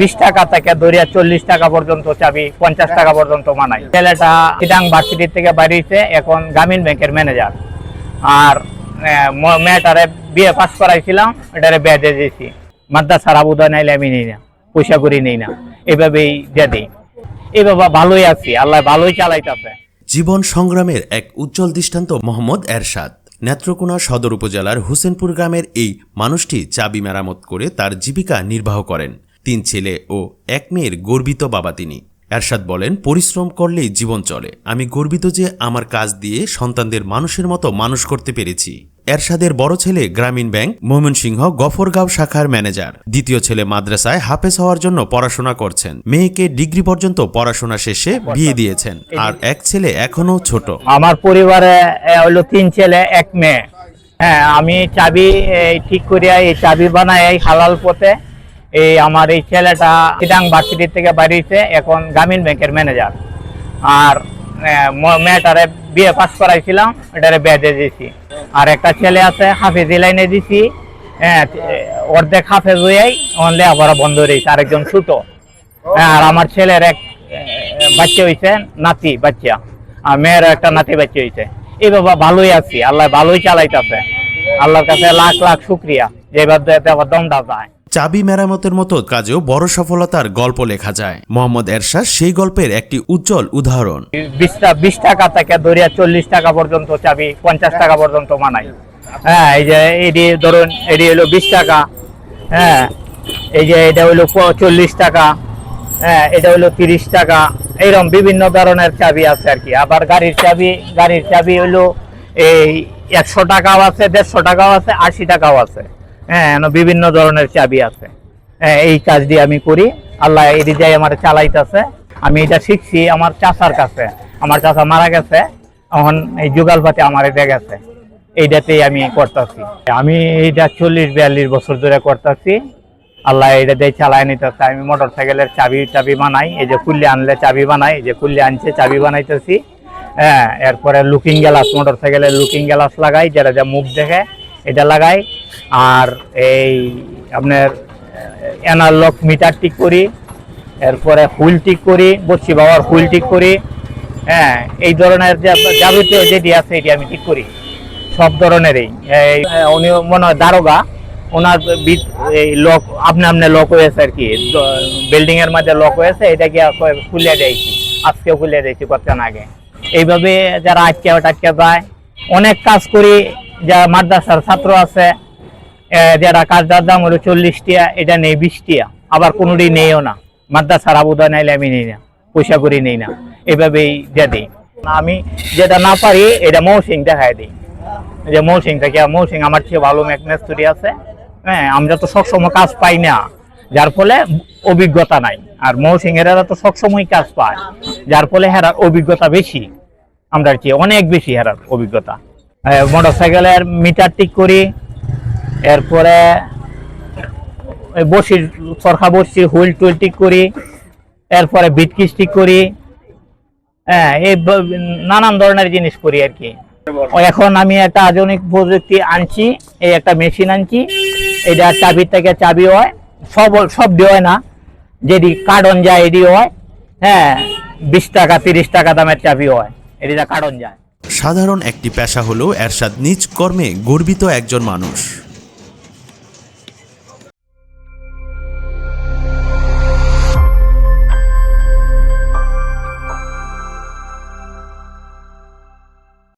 বিশ টাকা থেকে ধরিয়া চল্লিশ টাকা পর্যন্ত চাবি পঞ্চাশ টাকা পর্যন্ত মানাই। ছেলেটা চিটাং ভার্সিটি থেকে বাড়িয়েছে, এখন গ্রামীণ ব্যাংকের ম্যানেজার। আর মেয়েটারে বিয়ে পাস করাইছিলাম, এটারে দিয়ে দিয়েছি। মাদ্রাসার আবুদা নাইলে আমি নিই না, পয়সা করি নিই না, এভাবেই দিয়ে দিই। বাবা, ভালোই আছি, আল্লাহ ভালোই চালাইতেছে। জীবন সংগ্রামের এক উজ্জ্বল দৃষ্টান্ত মোহাম্মদ এরশাদ। নেত্রকোনা সদর উপজেলার হুসেনপুর গ্রামের এই মানুষটি চাবি মেরামত করে তার জীবিকা নির্বাহ করেন। তিন ছেলে ও এক মেয়ের গর্বিত বাবা তিনি। এরশাদ বলেন, পরিশ্রম করলেই জীবন চলে। আমি গর্বিত যে আমার কাজ দিয়ে সন্তানদের মানুষের মতো মানুষ করতে পেরেছি। এরশাদের বড় ছেলে গ্রামীণ ব্যাংক ময়মনসিংহ গফরগাঁও শাখার ম্যানেজার। দ্বিতীয় ছেলে মাদ্রাসায় হাফেজ হওয়ার জন্য পড়াশোনা করছেন। মেয়েকে ডিগ্রি পর্যন্ত পড়াশোনা শেষে বিয়ে দিয়েছেন। আর এক ছেলে এখনও ছোট। আমার পরিবারে হলো তিন ছেলে, এক মেয়ে। হ্যাঁ আমি চাবি ঠিক করিয়া এই চাবি বানাই হালাল পথে। এই আমার এই ছেলেটা চিটাং ভার্সিটি থেকে বাড়িয়েছে এখন গ্রামীণ ব্যাংকের ম্যানেজার। আর মেয়েটারে বিয়ে পাস করাইছিলাম এটারে দিয়ে দিয়েছি। আর একটা ছেলে আছে হাফিজ লাইনে দিছি হ্যাঁ অর্ধেক হাফেজ হইয়াই অনলে আবার বন্ধ রয়েছে আরেকজন ছোট। হ্যাঁ, আর আমার ছেলের এক বাচ্চা হয়েছে নাতি বাচ্চা। আর মেয়ের একটা নাতি বাচ্চা হয়েছে এই বাবা ভালোই আছি আল্লাহ ভালোই চালাইতেছে। আল্লাহর কাছে লাখ লাখ শুক্রিয়া যে এবার দেওয়ার দমটা যায় চাবি মেরামতের মতো কাজেও বড় সফলতার গল্প লেখা যায়। মোহাম্মদ এরশাদ সেই গল্পের একটি উজ্জ্বল উদাহরণ। বিশ টাকা থেকে ধরিয়া চল্লিশ টাকা পর্যন্ত চাবি, পঞ্চাশ টাকা পর্যন্ত মানাই হ্যাঁ এই যে এটি ধরুন, এটি হলো বিশ টাকা। হ্যাঁ এই যে এটা হলো চল্লিশ টাকা। হ্যাঁ এটা হলো তিরিশ টাকা। এইরকম বিভিন্ন ধরনের চাবি আছে আর কি। আবার গাড়ির চাবি গাড়ির চাবি হলো এই একশো টাকাও আছে, দেড়শো টাকাও আছে, আশি টাকাও আছে। হ্যাঁ বিভিন্ন ধরনের চাবি আছে। হ্যাঁ, এই কাজটি আমি করি। আল্লাহ এটি যাই আমার চালাইতেছে। আমি এটা শিখছি আমার চাচার কাছে। আমার চাচা মারা গেছে। এখন এই যুগালপাতি আমার এটা গেছে। এইটাতেই আমি করতেছি। আমি এইটা চল্লিশ বিয়াল্লিশ বছর ধরে করতেছি। আল্লাহ এটা দিয়ে চালায় নিতেছে। আমি মোটর সাইকেলের চাবি চাবি বানাই। এই যে কুল্লি আনলে চাবি বানাই। এই যে কুল্লি আনছে চাবি বানাইতেছি। হ্যাঁ এরপরে লুকিং গ্লাস মোটর সাইকেলের লুকিং গ্লাস লাগাই। যারা যা মুখ দেখে এটা লাগাই। আর এই আপনার অ্যানালগ মিটার ঠিক করি, এরপরে হুইল ঠিক করি বসছি বাবার হুইল ঠিক করি হ্যাঁ এই ধরনের যা- যাবতীয় যেটি আছে এটি আমি ঠিক করি। সব ধরনেরই। উনি মনে হয় দারোগা। ওনার এই লক আপনি আপনি লক হয়েছে আর কি। বিল্ডিং এর মধ্যে লক হয়েছে এটাকে খুলে দিয়েছি। আজকে খুলে দিয়েছি কতক্ষণ আগে। এইভাবে যারা আটকে টাটকে যায়, অনেক কাজ করি যারা মাদ্রাসার ছাত্র আছে যারা কাজটার দাম হলো চল্লিশ টিয়া এটা নেই বিশ টিয়া আবার কোনোটি নেইও না। মাদ্রাসার আবুদা নাইলে আমি নেই না, পয়সা করি নেই না। এভাবেই দিয়ে দিই। আমি যেটা না পারি, এটা মৌসিং দেখায় দিই। যে মৌসিং থেকে, মৌসিং আমার চেয়ে ভালো ম্যাকনেস্তুরি আছে। হ্যাঁ আমরা তো সবসময় কাজ পাই না। যার ফলে অভিজ্ঞতা নাই। আর মৌসিং এরা তো সবসময় কাজ পায়। যার ফলে হেরার অভিজ্ঞতা বেশি। আমরা চেয়ে অনেক বেশি হেরার অভিজ্ঞতা। মোটর সাইকেলের মিটার ঠিক করি, এরপরে ওই বসির সরখা বসি হুইল টুইল ঠিক করি, এরপরে বিটকিস ঠিক করি হ্যাঁ এই নানান ধরনের জিনিস করি আর কি। এখন আমি একটা আধুনিক প্রযুক্তি আনছি, এই একটা মেশিন আনছি, এটা চাবি থেকে চাবি হয়, সব সব হয় না যেটি কার্টন যায় এটি হয় হ্যাঁ বিশ টাকা, তিরিশ টাকা দামের চাবি হয় এটিটা কার্টন যায়। সাধারণ একটি পেশা হলো এরশাদ। নিজ কর্মে গর্বিত একজন মানুষ।